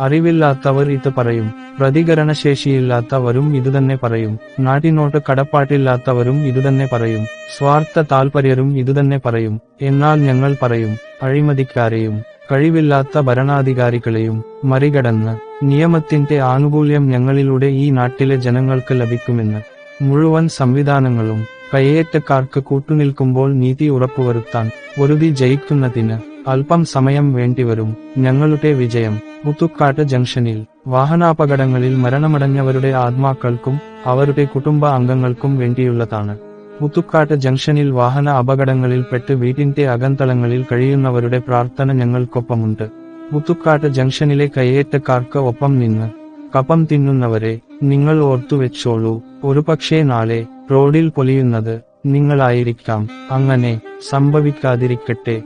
അറിവില്ലാത്തവർ ഇത് പറയും. പ്രതികരണശേഷിയില്ലാത്തവരും ഇതുതന്നെ പറയും. നാട്ടിനോട്ട് കടപ്പാട്ടില്ലാത്തവരും ഇതുതന്നെ പറയും. സ്വാർത്ഥ താൽപര്യരും ഇതുതന്നെ പറയും. എന്നാൽ ഞങ്ങൾ പറയും അഴിമതിക്കാരെയും കഴിവില്ലാത്ത ഭരണാധികാരികളെയും മറികടന്ന് നിയമത്തിന്റെ ആനുകൂല്യം ഞങ്ങളിലൂടെ ഈ നാട്ടിലെ ജനങ്ങൾക്ക് ലഭിക്കുമെന്ന് മുഴുവൻ സംവിധാനങ്ങളും കയ്യേറ്റക്കാർക്ക് കൂട്ടുനിൽക്കുമ്പോൾ നീതി ഉറപ്പുവരുത്താൻ ഒരുതി ജയിക്കുന്നതിന് അല്പം സമയം വേണ്ടിവരും. ഞങ്ങളുടെ വിജയം മുത്തുക്കാട്ട് ജംഗ്ഷനിൽ. വാഹനാപകടങ്ങളിൽ മരണമടഞ്ഞവരുടെ ആത്മാക്കൾക്കും അവരുടെ കുടുംബ അംഗങ്ങൾക്കും വേണ്ടിയുള്ളതാണ്. മുത്തുക്കാട്ട് ജംഗ്ഷനിൽ വാഹന അപകടങ്ങളിൽ പെട്ട് വീട്ടിന്റെ അകന്തളങ്ങളിൽ കഴിയുന്നവരുടെ പ്രാർത്ഥന ഞങ്ങൾക്കൊപ്പമുണ്ട്. മുത്തുക്കാട്ട് ജംഗ്ഷനിലെ കയ്യേറ്റക്കാർക്ക് ഒപ്പം നിന്ന് കപ്പം തിന്നുന്നവരെ നിങ്ങൾ ഓർത്തുവെച്ചോളൂ. ഒരുപക്ഷേ നാളെ റോഡിൽ പൊലിയുന്നത് നിങ്ങളായിരിക്കാം. അങ്ങനെ സംഭവിക്കാതിരിക്കട്ടെ.